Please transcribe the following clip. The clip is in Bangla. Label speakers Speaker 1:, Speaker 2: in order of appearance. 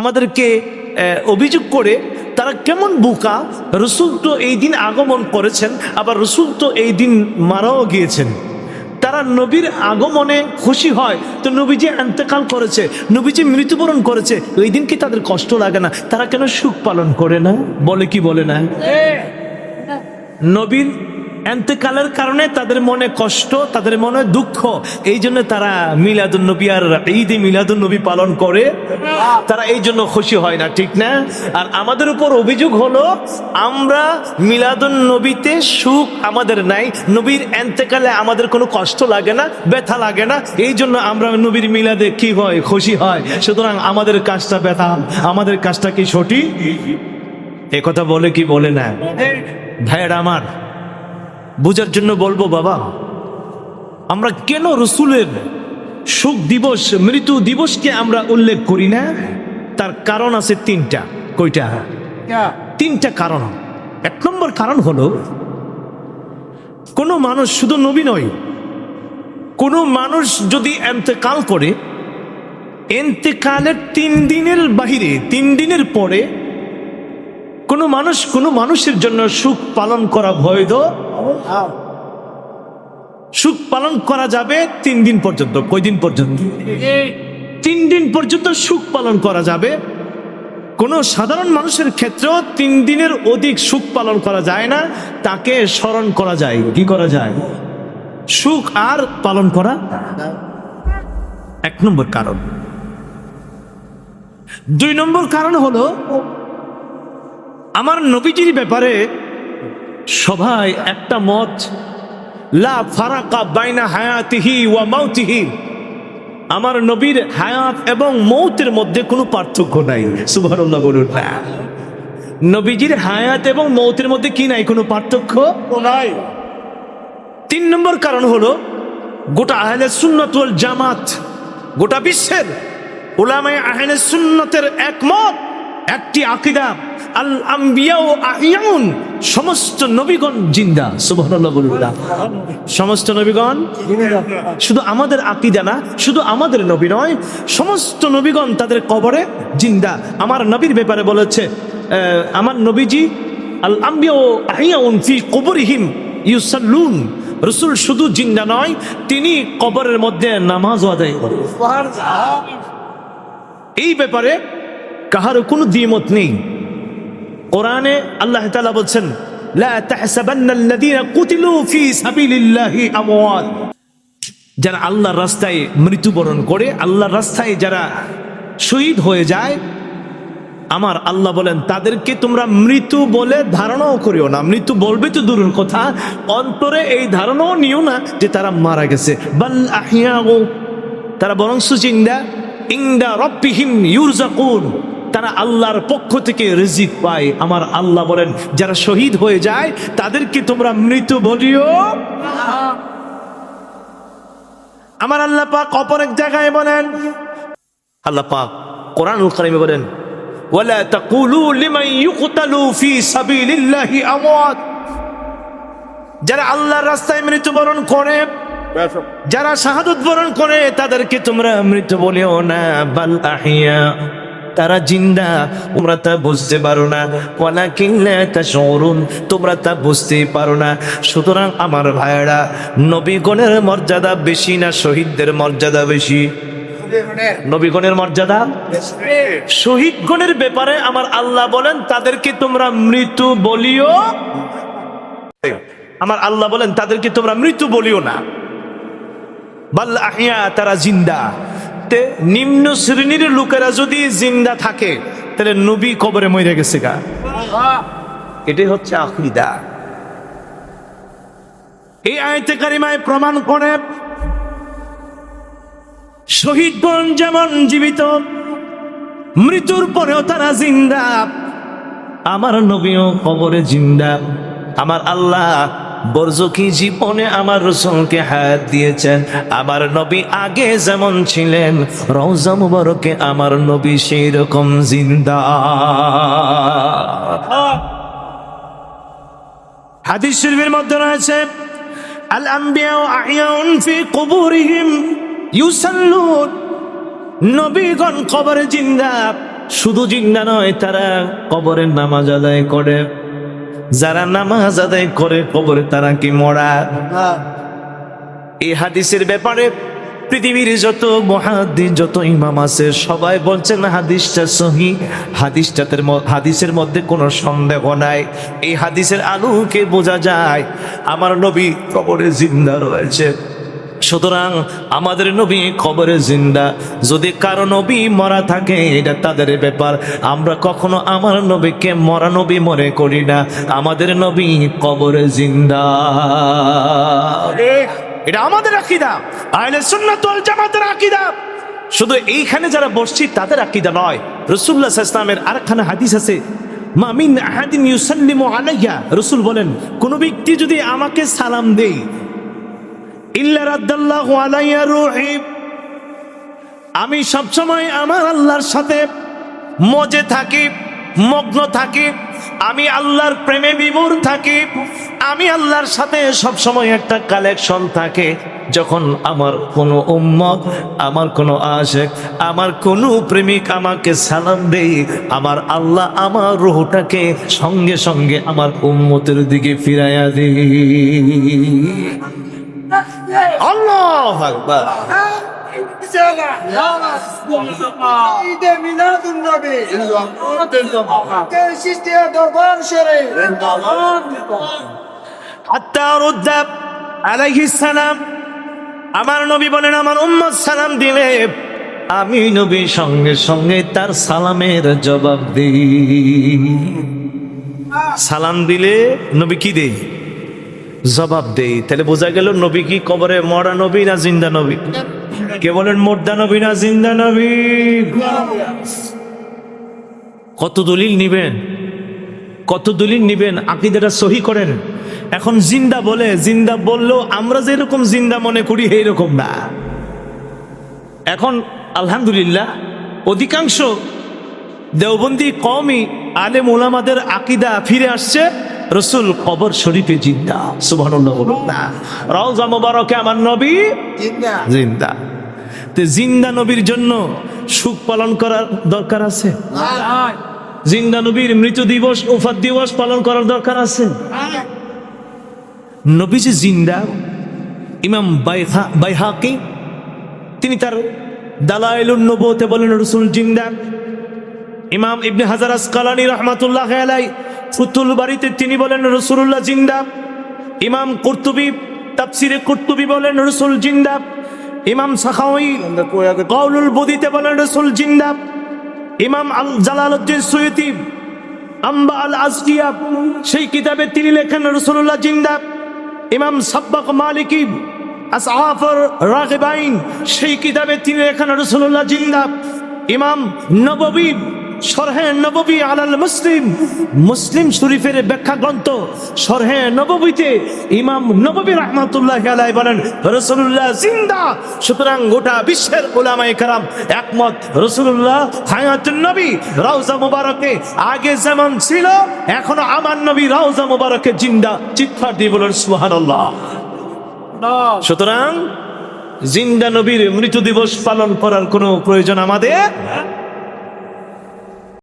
Speaker 1: আমাদেরকে অভিযোগ করে তারা কেমন বোকা? রসুল তো এই দিন আগমন করেছেন আবার রসুল তো এই দিন মারাও গিয়েছেন। তারা নবীর আগমনে খুশি হয়। তো নবীজি এন্তেকাল করেছে নবীজি মৃত্যুবরণ করেছে ওই দিন কি তাদের কষ্ট লাগে না? তারা কেন সুখ পালন করে না? বলে কি বলে না? নবীর এন্তেকালের কারণে তাদের মনে কষ্ট, তাদের মনে দুঃখ। এই জন্য তারা মিলাদুন নবী আর ঈদে মিলাদুন নবী পালন করে। তারা এই জন্য খুশি হয় না, ঠিক না? আর আমাদের উপর অভিযোগ হলো, আমরা মিলাদুন নবীতে সুখ আমাদের নাই। নবীর এন্তেকালে আমাদের কোনো কষ্ট লাগে না, ব্যথা লাগে না। এই জন্য আমরা নবীর মিলাদে কি হয়? খুশি হয়। সুতরাং আমাদের কাজটা ব্যথা। আমাদের কাজটা কি সঠিক? এ কথা বলে কি বলে না? ভাইয়ের আমার বোঝার জন্য বলব বাবা আমরা কেন রসুলের শোক দিবস মৃত্যু দিবসকে আমরা উল্লেখ করি না? তার কারণ আছে তিনটা। কয়টা? তিনটা কারণ। এক নম্বর কারণ হলো কোনো মানুষ শুধু নবী নয় কোনো মানুষ যদি এন্তেকাল করে এন্তেকালের তিন দিনের বাহিরে তিন দিনের পরে কোনো মানুষ, কোনো মানুষের জন্য সুখ পালন করা বৈধ? সুখ পালন করা যাবে তিন দিন পর্যন্ত। কয় দিন পর্যন্ত? তিন দিন পর্যন্ত সুখ পালন করা যাবে। কোনো সাধারণ মানুষের ক্ষেত্রেও তিন দিনের অধিক সুখ পালন করা যায় না, তাকে স্মরণ করা যায়। কি করা যায়? সুখ আর পালন করা? এক নম্বর কারণ। দুই নম্বর কারণ হলো আমার নবীজির ব্যাপারে সবাই একটা মত লা ফারাকা বাইনা হায়াতিহি ওয়া মাউতিহি। আমার নবীর হায়াত এবং মৌতের মধ্যে কোনো পার্থক্য নাই। সুবহানাল্লাহ বলুন। নবীজির হায়াত এবং মৌতের মধ্যে কি নাই? কোনো পার্থক্য? নাই। তিন নম্বর কারণ হলো গোটা আহলে সুন্নাত ওয়াল জামাত গোটা বিশ্বের ওলামায়ে আহলে সুন্নতের একমত একটি আকীদা আল আম্বিয়া ও আহিয়াউন সমস্ত নবীগণ জিন্দা সুবহানাল্লাহ বলুন। সমস্ত নবীগণ শুধু আমাদের আকিদা না শুধু আমাদের নবী নয় সমস্ত নবীগণ তাদের কবরে জিন্দা। আমার নবীর ব্যাপারে বলেছে আমার নবীজি আল আম্বিয়া ও আহিয়াউন ফি কবরিহিম ইউসাল্লুন। রসুল শুধু জিন্দা নয় তিনি কবরের মধ্যে নামাজ আদায় করেন। এই ব্যাপারে কাহারও কোনো দ্বিমত নেই। কোরআনে আল্লাহ তালা বলছেন যারা আল্লাহর রাস্তায় মৃত্যুবরণ করে, আল্লাহর রাস্তায় যারা শহীদ হয়ে যায়, আমার আল্লাহ বলেন, তাদেরকে তোমরা মৃত্যু বলে ধারণাও করিও না। মৃত্যু বলবে তো দূরের কথা, অন্তরে এই ধারণাও নিও না যে তারা মারা গেছে। বাল আহিয়াউ তারা বরং সুচিন্দা ইংদা রব্বিহিম ইউরজাকুন। তারা আল্লাহর পক্ষ থেকে রিজিক পায়। আমার আল্লাহ বলেন, যারা শহীদ হয়ে যায়, তাদেরকে তোমরা মৃত্যু বলিও আমার আল্লাহ পাক অপর এক জায়গায় বলেন, আল্লাহ পাক কোরআনুল কারিমে বলেন, ওয়ালা তাকুলু লিমান ইউকতালু ফি সাবিলিল্লাহি আমওয়াত। যারা আল্লাহর রাস্তায় মৃত্যুবরণ করে, যারা শাহাদত বরণ করে, তাদেরকে তোমরা মৃত্যু বলিও না। বাল আহিয়া। তারা জিন্দা, তোমরা তা বুঝতে পারো না। ওয়ালা কিনলে তা শরুন তোমরা তা বুঝতেই পারো না। সুতরাং আমার ভাইয়েরা, নবীগণের মর্যাদা বেশি না শহীদদের মর্যাদা বেশি? নবীগণের মর্যাদা? শহীদগণের ব্যাপারে আমার আল্লাহ বলেন, তাদেরকে তোমরা মৃত্যু বলিও আমার আল্লাহ বলেন, তাদেরকে তোমরা মৃত্যু বলিও না। বাল আহিয়া, তারা জিন্দা। তে নিম্ন শ্রেণির লোকেরা যদি জিন্দা থাকে, তাহলে নবী কবরে মরে গেছে গা। এটাই হচ্ছে আকিদা। এই আয়তে কারিমায় প্রমাণ করে শহীদগণ যেমন জীবিত, মৃত্যুর পরেও তারা জিন্দা। আমার নবীও কবরে জিন্দা। আমার আল্লাহ বরজকি জীবনে আমার রসুলকে হায়াত দিয়েছেন। আমার নবী আগে যেমন ছিলেন, রওজা মুবারকে আমার নবী সেই রকম জিন্দা। হাদিস শরীফের মধ্যে রয়েছে, আল আম্বিয়া আহিয়াউন ফি কুবুরিহিম ইউসাল্লুন। নবীগণ কবরে জিন্দা, শুধু জিন্দা নয়, তারা কবরের নামাজ আদায় করে। যারা নামাজ আদায় করে কবরে তারা কি মরা? এই হাদিসের ব্যাপারে পৃথিবীর যত মহাদিস, যত ইমাম আছে, সবাই বলছেন হাদিসটা সহি। হাদিসটাতে হাদিসের মধ্যে কোনো সন্দেহ নাই। এই হাদিসের আলোকে বোঝা যায়, আমার নবী কবরে জিন্দা রয়েছে। সুতরাং আমাদের নবী কবরে জিন্দা। যদি কারও নবী মরা থাকে, এটা তাদের ব্যাপার। আমরা কখনো আমার নবীকে মরা নবী মনে করি না। আমাদের নবী কবরে জিন্দা। এটা আমাদের আকিদা। আহলে সুন্নাত ওয়াল জামাতের আকিদা। শুধু এইখানে যারা বসছি, তাদের আকিদা নয়। আলাইহি ওয়াসাল্লামের আরেকখানা হাদিস আছে মামিন আহাদিন ইউসাল্লিমু আলাইয়া। রাসূল বলেন, কোন ব্যক্তি যদি আমাকে সালাম দেয় আমি সবসময় আমার আল্লাহর সাথে মজে থাকি, মগ্ন থাকি, আমি আল্লাহর প্রেমে বিমূর থাকি, আমি আল্লাহর সাথে সবসময় একটা কালেকশন থাকে, যখন আমার কোনো উম্মত, আমার কোনো আশেক, আমার কোনো প্রেমিক আমাকে সালাম দেই আমার আল্লাহ আমার রোহটাকে সঙ্গে সঙ্গে আমার উম্মতের দিকে ফিরাইয়া দিই আল্লাহ আকবার। আমার নবী বলেন, আমার উম্মত সালাম দিলে আমি নবী সঙ্গে সঙ্গে তার সালামের জবাব দিই। সালাম দিলে নবী কি দেই জবাব দেই। তাহলে বোঝা গেল নবী কি কবরে মরা নবী না জিন্দা নবী? কে বলেন মোর্দা নবী না জিন্দা নবী? কত দলিল নিবেন? কত দলিল নিবেন? আকিদাটা সহি করেন। এখন জিন্দা বলে, জিন্দা বললেও আমরা যেরকম জিন্দা মনে করি এইরকম না। এখন আলহামদুলিল্লাহ, অধিকাংশ দেওবন্দি কমই আলেম ওলামাদের আকিদা ফিরে আসছে। রসুল কবর শরীফে জিন্দা সুবহানাল্লাহ বলুন। না রওজা মোবারকে আমার নবী
Speaker 2: জিন্দা।
Speaker 1: জিন্দা। তে জিন্দা নবীর জন্য সুখ পালন করার দরকার আছে? জিন্দা নবীর মৃত্যু দিবস উফাত দিবস পালন করার দরকার আছে? নবীজি জিন্দা ইমাম বাইহা বাইহাকি তিনি তার দালাইলুন নবুতে বলেন রসুল জিন্দা। ইমাম ইবনে হাজার আসকালানি রহমাতুল্লাহ আলাই ফুতুল বাড়িতে তিনি বলেন রসুল্লাহ জিন্দা। ইমাম কুর্তুবি, তাফসিরে কুর্তুবি বলেন, রসুল জিন্দা। ইমাম সাখাওয়ি কৌলুল বদিতে বলেন, রসুল জিন্দা। ইমাম আল জালালউদ্দিন সুয়ুতি, আম্বা আল আজকিয়া, সেই কিতাবে তিনি লেখেন রসুল্লাহ জিন্দা। ইমাম সাব্বাক মালিকি, আসআফর রাগিবাইন, সেই কিতাবে তিনি লেখেন রসুল্লাহ জিন্দা। ইমাম নববী শরহে নববী আলাল মুসলিম মুসলিম শরীফের ব্যাখ্যা গ্রন্থ শরহে নববীতে ইমাম নববী রহমাতুল্লাহ আলাই বলেন রসুল্লাহ জিন্দা। সুতরাং গোটা বিশ্বের ওলামায়ে কারাম একমত রসুল্লাহ হায়াতুন নবী রওজা মুবারকে আগে যেমন ছিল এখনও আমার নবী রওজা মুবারকে জিন্দা। চিৎকার দিয়ে বলেন সুবহানাল্লাহ। সুতরাং জিন্দা নবীর মৃত্যু দিবস পালন করার কোনো প্রয়োজন আমাদের